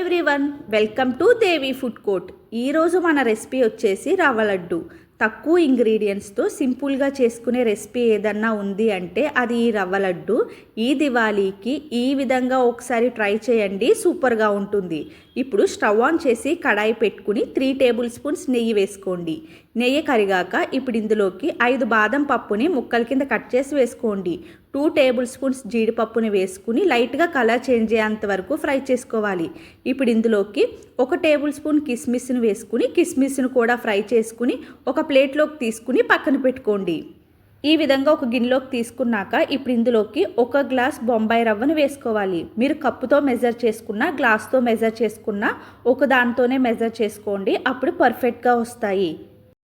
Everyone welcome to Devi food court ఈరోజు మన recipe వచ్చేసి రవ్వ లడ్డు. తక్కువ ఇంగ్రీడియంట్స్తో సింపుల్గా చేసుకునే రెసిపీ ఏదన్నా ఉంది అంటే అది ఈ రవ్వ లడ్డు. ఈ దివాళీకి ఈ విధంగా ఒకసారి ట్రై చేయండి సూపర్గా ఉంటుంది. ఇప్పుడు స్టవ్ ఆన్ చేసి కడాయి పెట్టుకుని త్రీ టేబుల్ స్పూన్స్ నెయ్యి వేసుకోండి. నెయ్యి కరిగాక ఇప్పుడు ఇందులోకి ఐదు బాదం పప్పుని ముక్కల కింద కట్ చేసి వేసుకోండి. టూ టేబుల్ స్పూన్స్ జీడిపప్పుని వేసుకుని లైట్గా కలర్ చేంజ్ అయ్యేంత వరకు ఫ్రై చేసుకోవాలి. ఇప్పుడు ఇందులోకి ఒక టేబుల్ స్పూన్ కిస్మిస్ని వేసుకుని కిస్మిస్ను కూడా ఫ్రై చేసుకుని ఒక ప్లేట్లోకి తీసుకుని పక్కన పెట్టుకోండి. ఈ విధంగా ఒక గిన్నెలోకి తీసుకున్నాక ఇప్పుడు ఇందులోకి ఒక గ్లాస్ బొంబాయి రవ్వను వేసుకోవాలి. మీరు కప్పుతో మెజర్ చేసుకున్న గ్లాస్తో మెజర్ చేసుకున్న ఒక దానితోనే మెజర్ చేసుకోండి. అప్పుడు పర్ఫెక్ట్గా వస్తాయి.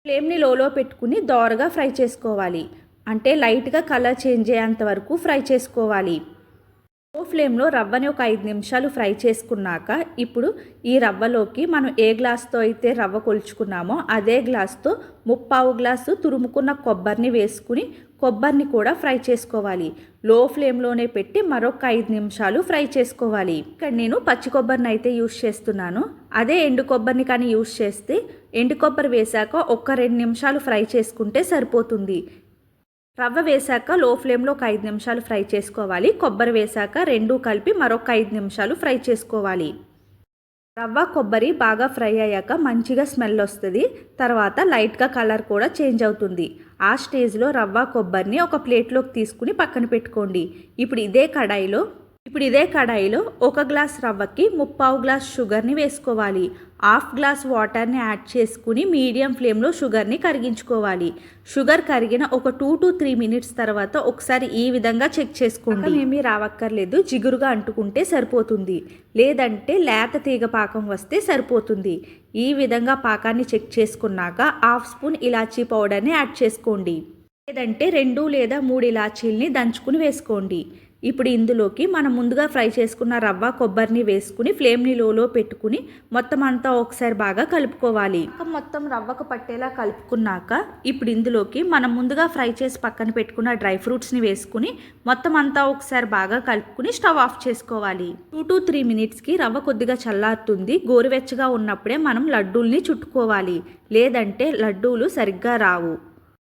ఫ్లేమ్ని లోలో పెట్టుకుని దోరగా ఫ్రై చేసుకోవాలి. అంటే లైట్గా కలర్ చేంజ్ అయ్యేంత వరకు ఫ్రై చేసుకోవాలి. లో ఫ్లేమ్లో రవ్వని ఒక ఐదు నిమిషాలు ఫ్రై చేసుకున్నాక ఇప్పుడు ఈ రవ్వలోకి మనం ఏ గ్లాస్తో అయితే రవ్వ కొలుచుకున్నామో అదే గ్లాస్తో ముప్పావు గ్లాసు తురుముకున్న కొబ్బరిని వేసుకుని కొబ్బరిని కూడా ఫ్రై చేసుకోవాలి. లో ఫ్లేమ్లోనే పెట్టి మరొక ఐదు నిమిషాలు ఫ్రై చేసుకోవాలి. ఇక్కడ నేను పచ్చి కొబ్బరిని అయితే యూస్ చేస్తున్నాను. అదే ఎండు కొబ్బరిని కానీ యూస్ చేస్తే ఎండు కొబ్బరి వేశాక ఒక్క రెండు నిమిషాలు ఫ్రై చేసుకుంటే సరిపోతుంది. రవ్వ వేశాక లో ఫ్లేమ్లో ఒక ఐదు నిమిషాలు ఫ్రై చేసుకోవాలి. కొబ్బరి వేశాక రెండు కలిపి మరొక ఐదు నిమిషాలు ఫ్రై చేసుకోవాలి. రవ్వ కొబ్బరి బాగా ఫ్రై అయ్యాక మంచిగా స్మెల్ వస్తుంది. తర్వాత లైట్గా కలర్ కూడా చేంజ్ అవుతుంది. ఆ స్టేజ్లో రవ్వ కొబ్బరిని ఒక ప్లేట్లోకి తీసుకుని పక్కన పెట్టుకోండి. ఇప్పుడు ఇదే కడాయిలో ఇప్పుడు ఇదే కడాయిలో ఒక గ్లాస్ రవ్వకి ముప్పావు గ్లాస్ షుగర్ని వేసుకోవాలి. హాఫ్ గ్లాస్ వాటర్ని యాడ్ చేసుకుని మీడియం ఫ్లేమ్లో షుగర్ని కరిగించుకోవాలి. షుగర్ కరిగిన ఒక టూ టు త్రీ మినిట్స్ తర్వాత ఒకసారి ఈ విధంగా చెక్ చేసుకోండి. ఏమీ రావక్కర్లేదు జిగురుగా అంటుకుంటే సరిపోతుంది. లేదంటే లేత తీగ పాకం వస్తే సరిపోతుంది. ఈ విధంగా పాకాన్ని చెక్ చేసుకున్నాక హాఫ్ స్పూన్ ఇలాచీ పౌడర్ని యాడ్ చేసుకోండి. లేదంటే రెండు లేదా మూడు ఇలాచీల్ని దంచుకుని వేసుకోండి. ఇప్పుడు ఇందులోకి మనం ముందుగా ఫ్రై చేసుకున్న రవ్వ కొబ్బరిని వేసుకుని ఫ్లేమ్ని లోలో పెట్టుకుని మొత్తం అంతా ఒకసారి బాగా కలుపుకోవాలి. మొత్తం రవ్వకు పట్టేలా కలుపుకున్నాక ఇప్పుడు ఇందులోకి మనం ముందుగా ఫ్రై చేసి పక్కన పెట్టుకున్న డ్రై ఫ్రూట్స్ని వేసుకుని మొత్తం అంతా ఒకసారి బాగా కలుపుకుని స్టవ్ ఆఫ్ చేసుకోవాలి. టూ టు త్రీ మినిట్స్కి రవ్వ కొద్దిగా చల్లారుతుంది. గోరువెచ్చగా ఉన్నప్పుడే మనం లడ్డూల్ని చుట్టుకోవాలి. లేదంటే లడ్డూలు సరిగ్గా రావు.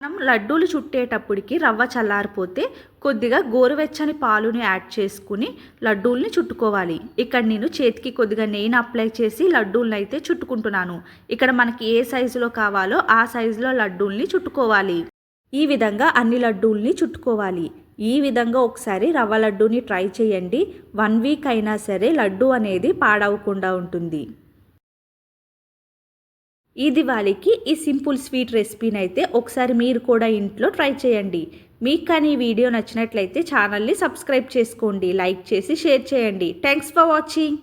మనం లడ్డూలు చుట్టేటప్పటికి రవ్వ చల్లారిపోతే కొద్దిగా గోరువెచ్చని పాలుని యాడ్ చేసుకుని లడ్డూల్ని చుట్టుకోవాలి. ఇక్కడ నేను చేతికి కొద్దిగా నెయ్యిని అప్లై చేసి లడ్డూల్ని అయితే చుట్టుకుంటున్నాను. ఇక్కడ మనకి ఏ సైజులో కావాలో ఆ సైజులో లడ్డూల్ని చుట్టుకోవాలి. ఈ విధంగా అన్ని లడ్డూల్ని చుట్టుకోవాలి. ఈ విధంగా ఒకసారి రవ్వ లడ్డూని ట్రై చేయండి. వన్ వీక్ అయినా సరే లడ్డూ అనేది పాడవకుండా ఉంటుంది. ఈ దివాళీకి ఈ సింపుల్ స్వీట్ రెసిపీని అయితే ఒకసారి మీరు కూడా ఇంట్లో ట్రై చేయండి. మీకు కానీ ఈ వీడియో నచ్చినట్లయితే ఛానల్ని సబ్స్క్రైబ్ చేసుకోండి లైక్ చేసి షేర్ చేయండి. Thanks for watching